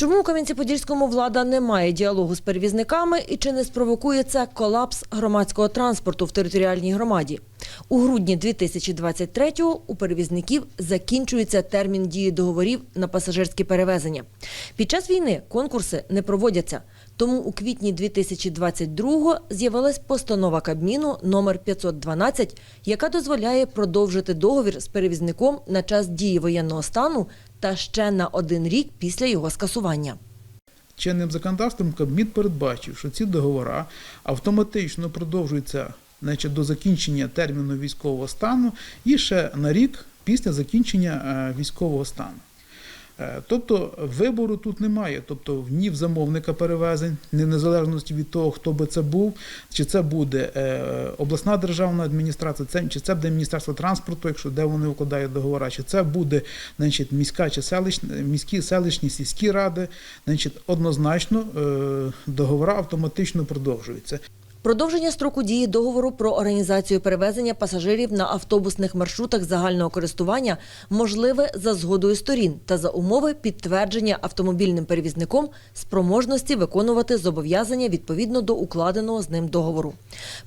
Чому у Кам'янці-Подільському влада не має діалогу з перевізниками і чи не спровокує це колапс громадського транспорту в територіальній громаді? У грудні 2023-го у перевізників закінчується термін дії договорів на пасажирські перевезення. Під час війни конкурси не проводяться. Тому у квітні 2022-го з'явилась постанова Кабміну номер 512, яка дозволяє продовжити договір з перевізником на час дії воєнного стану та ще на один рік після його скасування. Чинним законодавством Кабмін передбачив, що ці договори автоматично продовжуються значить, до закінчення терміну військового стану і ще на рік після закінчення е, військового стану. Е, Тобто вибору тут немає, тобто ні в замовника перевезень, ні незалежності від того, хто би це був, чи це буде е, обласна державна адміністрація, чи це буде Міністерство транспорту, якщо де вони укладають договори, чи це буде значить, міська чи селищна, міські, селищні, сільські ради, значить, однозначно е, договори автоматично продовжуються. Продовження строку дії договору про організацію перевезення пасажирів на автобусних маршрутах загального користування можливе за згодою сторін та за умови підтвердження автомобільним перевізником спроможності виконувати зобов'язання відповідно до укладеного з ним договору.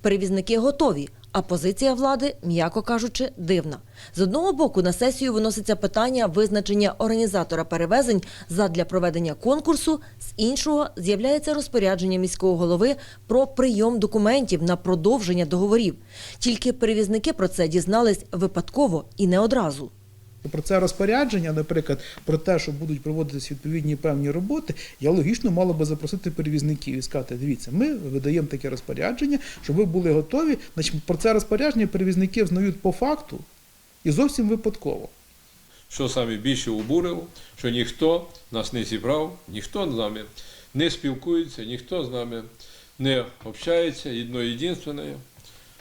Перевізники готові, а позиція влади, м'яко кажучи, дивна. З одного боку на сесію виноситься питання визначення організатора перевезень задля проведення конкурсу, з іншого з'являється розпорядження міського голови про прийом документів на продовження договорів. Тільки перевізники про це дізнались випадково і не одразу. Про це розпорядження, наприклад, про те, що будуть проводитися відповідні певні роботи, я логічно мала би запросити перевізників і сказати: дивіться, ми видаємо таке розпорядження, щоб ви були готові. Значить, про це розпорядження перевізники знають по факту і зовсім випадково. що саме більше обурило, що ніхто нас не зібрав, ніхто з нами не спілкується, ніхто з нами не общається. Єдно єдинственне,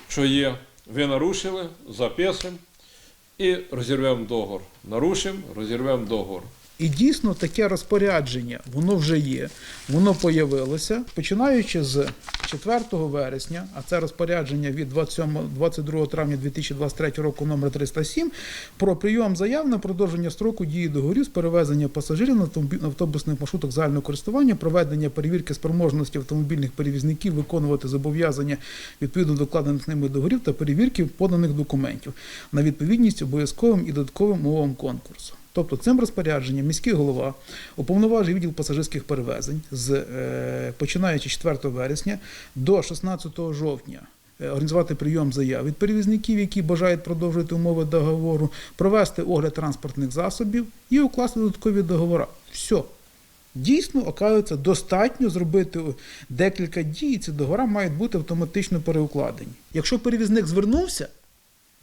що є, ви нарушили, записуємо і розірвемо договор. Нарушимо, розірвемо договор. І дійсно таке розпорядження, воно вже є, воно появилося, починаючи з 4 вересня, а це розпорядження від 27, 22 травня 2023 року номер 307 про прийом заяв на продовження строку дії договорів з перевезення пасажирів на автобусних маршрутах загального користування, проведення перевірки спроможності автомобільних перевізників виконувати зобов'язання відповідно до вкладених ними договорів та перевірки поданих документів на відповідність обов'язковим і додатковим умовам конкурсу. Тобто цим розпорядженням міський голова уповноважив відділ пасажирських перевезень з е, починаючи 4 вересня до 16 жовтня. е, Організувати прийом заяв від перевізників, які бажають продовжити умови договору, провести огляд транспортних засобів і укласти додаткові договори. Все. Дійсно, оказується, достатньо зробити декілька дій, і ці договори мають бути автоматично переукладені. Якщо перевізник звернувся,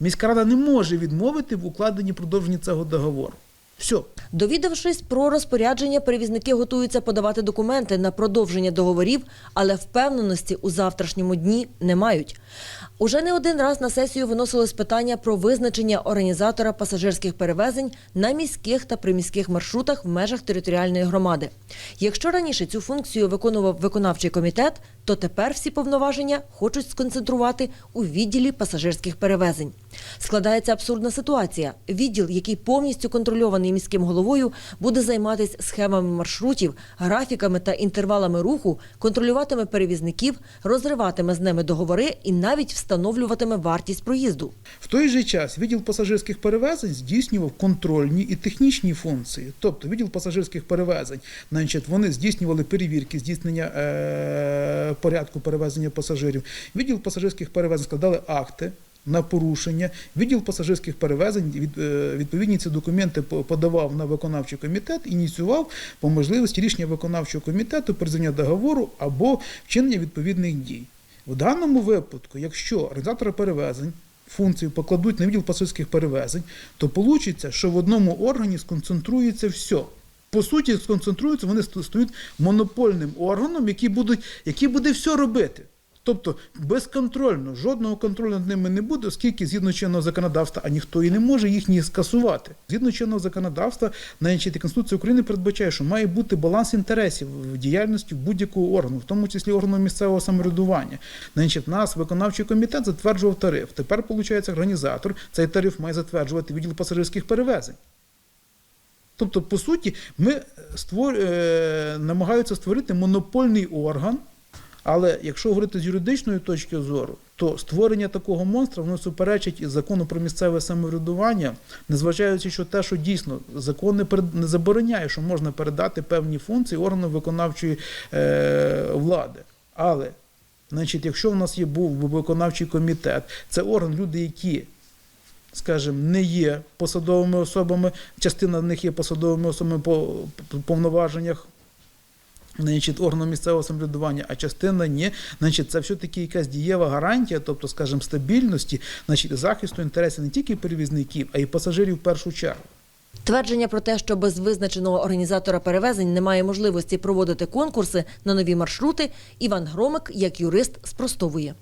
міська рада не може відмовити в укладенні продовження цього договору. Все. Довідавшись про розпорядження, перевізники готуються подавати документи на продовження договорів, але впевненості у завтрашньому дні не мають. Уже не один раз на сесію виносилось питання про визначення організатора пасажирських перевезень на міських та приміських маршрутах в межах територіальної громади. Якщо раніше цю функцію виконував виконавчий комітет, то тепер всі повноваження хочуть сконцентрувати у відділі пасажирських перевезень. Складається абсурдна ситуація. Відділ, який повністю контрольований міським головою, буде займатися схемами маршрутів, графіками та інтервалами руху, контролюватиме перевізників, розриватиме з ними договори і навіть встановлюватиме вартість проїзду. В той же час відділ пасажирських перевезень здійснював контрольні і технічні функції. Тобто відділ пасажирських перевезень, значить, вони здійснювали перевірки, здійснення е- порядку перевезення пасажирів. Відділ пасажирських перевезень складали акти. На порушення відділ пасажирських перевезень від, е, відповідні ці документи подавав на виконавчий комітет, ініціював по можливості рішення виконавчого комітету призення договору або вчинення відповідних дій. В даному випадку, якщо організатори перевезень функцію покладуть на відділ пасажирських перевезень, то вийде, що в одному органі сконцентрується все. По суті, сконцентруються, вони ст- стають монопольним органом, який, будуть, який буде все робити. Тобто безконтрольно, жодного контролю над ними не буде, оскільки згідно чинного законодавства, а ніхто і не може їх скасувати. Згідно чинного законодавства, навіть Конституція України передбачає, що має бути баланс інтересів в діяльності будь-якого органу, в тому числі органу місцевого самоврядування. Значить, нас виконавчий комітет затверджував тариф. Тепер, виходить, організатор цей тариф має затверджувати відділ пасажирських перевезень. Тобто, по суті, ми створ... е, намагаються створити монопольний орган. Але якщо говорити з юридичної точки зору, то створення такого монстра воно суперечить і закону про місцеве самоврядування, незважаючи, що те, що дійсно закон не, перед... не забороняє, що можна передати певні функції органу виконавчої е... влади. Але, значить, якщо в нас є був виконавчий комітет, це орган, люди, які скажімо, не є посадовими особами, частина з них є посадовими особами по по повноваженнях значить, органу місцевого самоврядування, а частина ні. Значить, це все-таки якась дієва гарантія, тобто, скажімо, стабільності, значить, захисту інтересів не тільки перевізників, а й пасажирів в першу чергу. Твердження про те, що без визначеного організатора перевезень немає можливості проводити конкурси на нові маршрути, Іван Громик, як юрист, спростовує.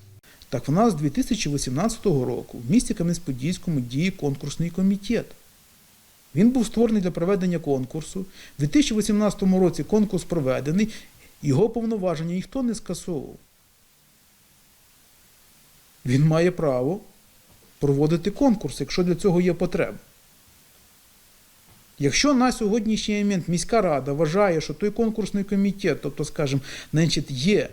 Так, в нас з 2018 року в місті Кам'янець-Подільському діє конкурсний комітет. Він був створений для проведення конкурсу. У 2018 році конкурс проведений, його повноваження ніхто не скасовував. Він має право проводити конкурс, якщо для цього є потреба. Якщо на сьогоднішній момент міська рада вважає, що той конкурсний комітет, тобто, скажімо, значить, є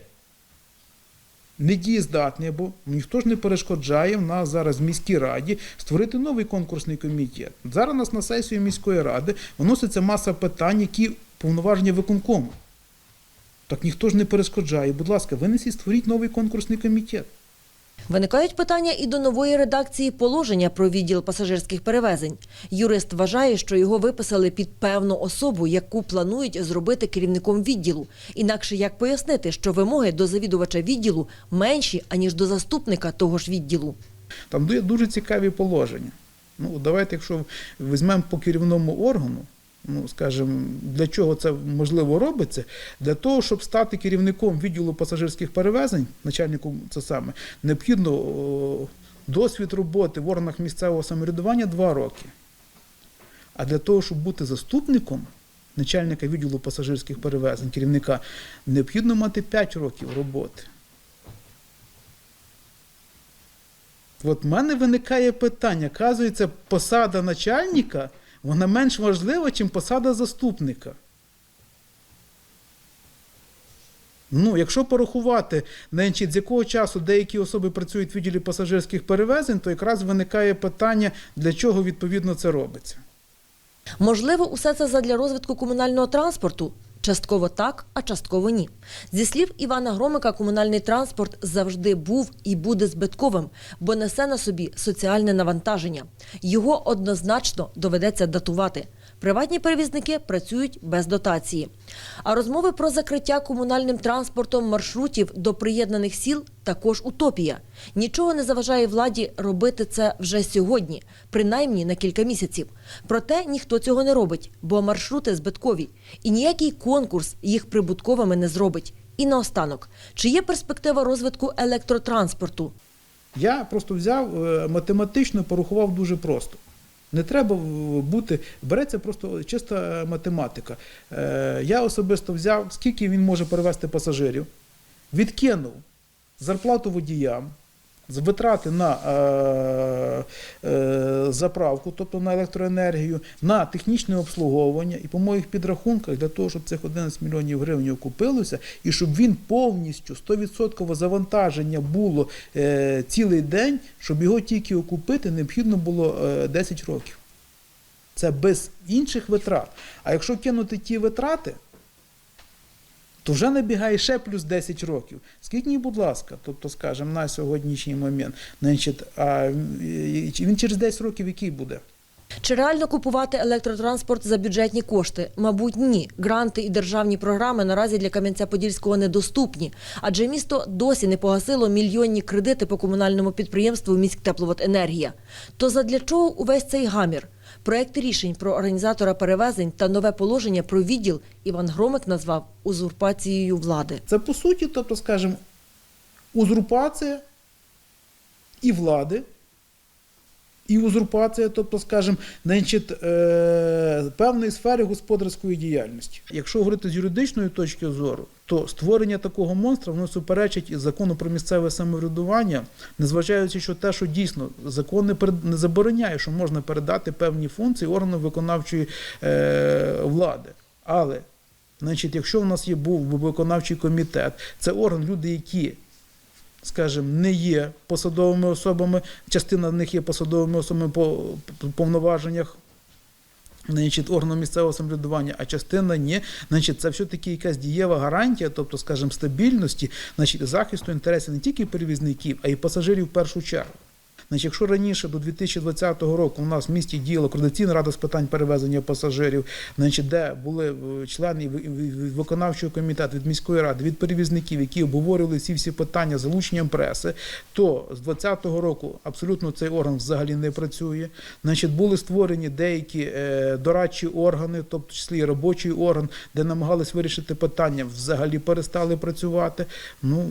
недієздатний, бо ніхто ж не перешкоджає в нас зараз в міській раді створити новий конкурсний комітет. Зараз у нас на сесію міської ради виноситься маса питань, які повноваження виконкому. Так ніхто ж не перешкоджає. Будь ласка, винесіть, створіть новий конкурсний комітет. Виникають питання і до нової редакції положення про відділ пасажирських перевезень. Юрист вважає, що його виписали під певну особу, яку планують зробити керівником відділу. Інакше як пояснити, що вимоги до завідувача відділу менші, аніж до заступника того ж відділу. Там є дуже цікаві положення. Ну, давайте, якщо візьмемо по керівному органу, ну, скажімо, для чого це можливо робиться? Для того, щоб стати керівником відділу пасажирських перевезень, начальником це саме, необхідно досвід роботи в органах місцевого самоврядування 2 роки. А для того, щоб бути заступником начальника відділу пасажирських перевезень, керівника, необхідно мати 5 років роботи. От в мене виникає питання. Оказується, посада начальника вона менш важлива, ніж посада заступника. Ну, якщо порахувати, значить, з якого часу деякі особи працюють в відділі пасажирських перевезень, то якраз виникає питання, для чого відповідно це робиться. Можливо, усе це задля розвитку комунального транспорту. Частково так, а частково ні. Зі слів Івана Громика, комунальний транспорт завжди був і буде збитковим, бо несе на собі соціальне навантаження. Його однозначно доведеться датувати. Приватні перевізники працюють без дотації. А розмови про закриття комунальним транспортом маршрутів до приєднаних сіл також утопія. Нічого не заважає владі робити це вже сьогодні, принаймні на кілька місяців. Проте ніхто цього не робить, бо маршрути збиткові, і ніякий конкурс їх прибутковими не зробить. І наостанок, чи є перспектива розвитку електротранспорту? Я просто взяв е, математично порахував дуже просто. Не треба бути, береться просто чиста математика. Е, Я особисто взяв, скільки він може перевезти пасажирів, відкинув зарплату водіям, витрати на е, е, заправку, тобто на електроенергію, на технічне обслуговування. І по моїх підрахунках, для того, щоб цих 11 мільйонів гривень окупилося, і щоб він повністю 100% завантаження було е, цілий день, щоб його тільки окупити, необхідно було е, 10 років. Це без інших витрат. А якщо кинути ті витрати, то вже набігає ще плюс 10 років. Скільки, мені, будь ласка, тобто, скажімо, на сьогоднішній момент, значить, а він через 10 років який буде? Чи реально купувати електротранспорт за бюджетні кошти? Мабуть, ні. Гранти і державні програми наразі для Кам'янця-Подільського недоступні, адже місто досі не погасило мільйонні кредити по комунальному підприємству «Міськтепловоденергія». То задля чого увесь цей гамір? Проект рішень про організатора перевезень та нове положення про відділ Іван Громик назвав узурпацією влади. Це по суті, тобто, скажімо, узурпація і влади, і узурпація, тобто, скажімо, значить, е, певної сфери господарської діяльності. Якщо говорити з юридичної точки зору, то створення такого монстра воно суперечить і закону про місцеве самоврядування, незважаючи що те, що дійсно закон не, не забороняє, що можна передати певні функції органу виконавчої е, влади. Але, значить, якщо в нас є був виконавчий комітет, це орган, люди, які скажімо, не є посадовими особами, частина з них є посадовими особами по по повноваженнях значить, органу місцевого самоврядування, а частина ні. Значить, це все-таки якась дієва гарантія, тобто, скажімо, стабільності, значить, захисту інтересів не тільки перевізників, а й пасажирів в першу чергу. Значить, якщо раніше до 2020 року у нас в місті діяла координаційна рада з питань перевезення пасажирів, значить, де були е, члени ви- ви- ви- виконавчого комітету від міської ради, від перевізників, які обговорювали ці всі питання залученням преси, то з 2020 року абсолютно цей орган взагалі не працює. Значить, були створені деякі е, дорадчі органи, тобто числі і робочий орган, де намагались вирішити питання, взагалі перестали працювати. Ну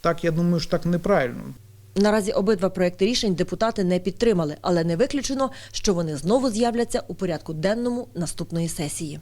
так я думаю, що так неправильно. Наразі обидва проекти рішень депутати не підтримали, але не виключено, що вони знову з'являться у порядку денному наступної сесії.